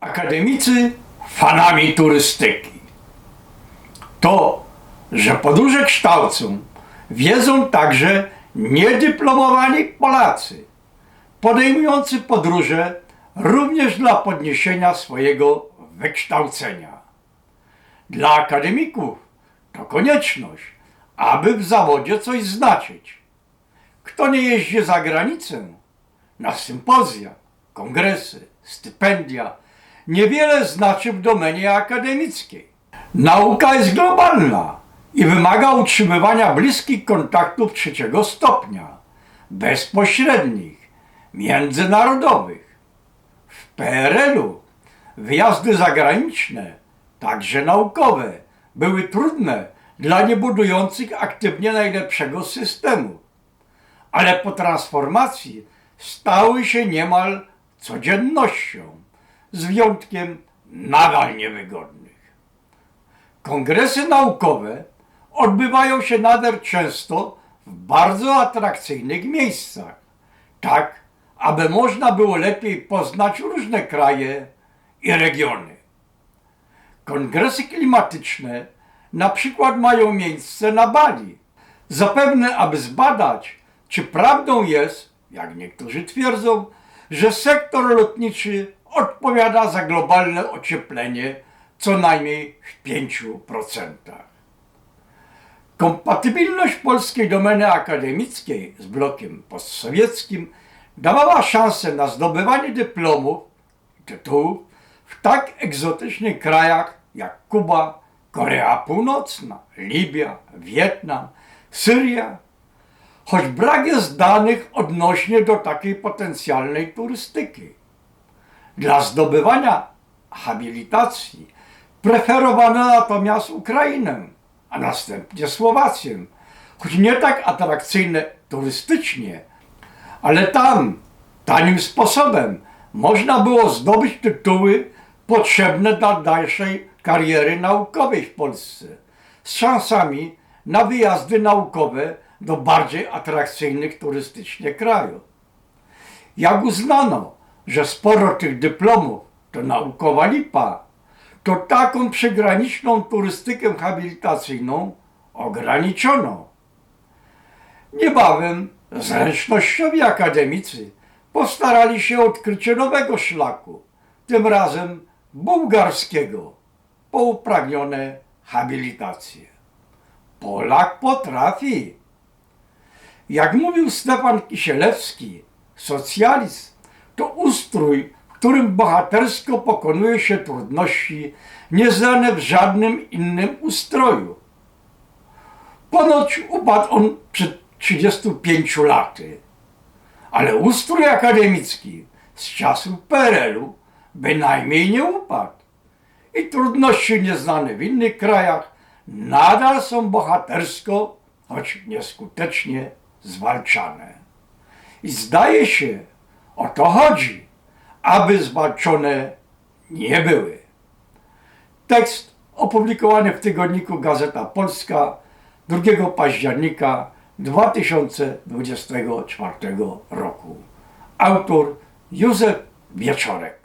Akademicy fanami turystyki. To, że podróże kształcą, wiedzą także niedyplomowani Polacy, podejmujący podróże również dla podniesienia swojego wykształcenia. Dla akademików to konieczność, aby w zawodzie coś znaczyć. Kto nie jeździ za granicę, na sympozja, kongresy, stypendia, niewiele znaczy w domenie akademickiej. Nauka jest globalna i wymaga utrzymywania bliskich kontaktów trzeciego stopnia, bezpośrednich, międzynarodowych. W PRL-u wyjazdy zagraniczne, także naukowe, były trudne dla niebudujących aktywnie najlepszego systemu ale po transformacji stały się niemal codziennością, z wyjątkiem nadal niewygodnych. Kongresy naukowe odbywają się nader często w bardzo atrakcyjnych miejscach, tak aby można było lepiej poznać różne kraje i regiony. Kongresy klimatyczne na przykład mają miejsce na Bali. Zapewne, aby zbadać, czy prawdą jest, jak niektórzy twierdzą, że sektor lotniczy odpowiada za globalne ocieplenie co najmniej w 5%. Kompatybilność polskiej domeny akademickiej z blokiem postsowieckim dawała szansę na zdobywanie dyplomów i tytułów w tak egzotycznych krajach jak Kuba, Korea Północna, Libia, Wietnam, Syria, choć brak jest danych odnośnie do takiej potencjalnej turystyki. Dla zdobywania habilitacji. Preferowano natomiast Ukrainę, a następnie Słowację, choć nie tak atrakcyjne turystycznie, ale tam tanim sposobem można było zdobyć tytuły potrzebne dla dalszej kariery naukowej w Polsce, z szansami na wyjazdy naukowe do bardziej atrakcyjnych turystycznie krajów. Jak uznano, że sporo tych dyplomów to naukowa lipa, to taką przygraniczną turystykę habilitacyjną ograniczono. Niebawem zręcznościowi akademicy postarali się o odkrycie nowego szlaku, tym razem bułgarskiego, po upragnione habilitacje. Polak potrafi. Jak mówił Stefan Kisielewski, socjalizm to ustrój, w którym bohatersko pokonuje się trudności nieznane w żadnym innym ustroju. Ponoć upadł on przed 35 laty, ale ustrój akademicki z czasów PRL-u bynajmniej nie upadł. I trudności nieznane w innych krajach nadal są bohatersko, choć nieskutecznie zwalczane. I zdaje się, o to chodzi, aby zwalczone nie były. Tekst opublikowany w tygodniku Gazeta Polska 2 października 2024 roku. Autor Józef Wieczorek.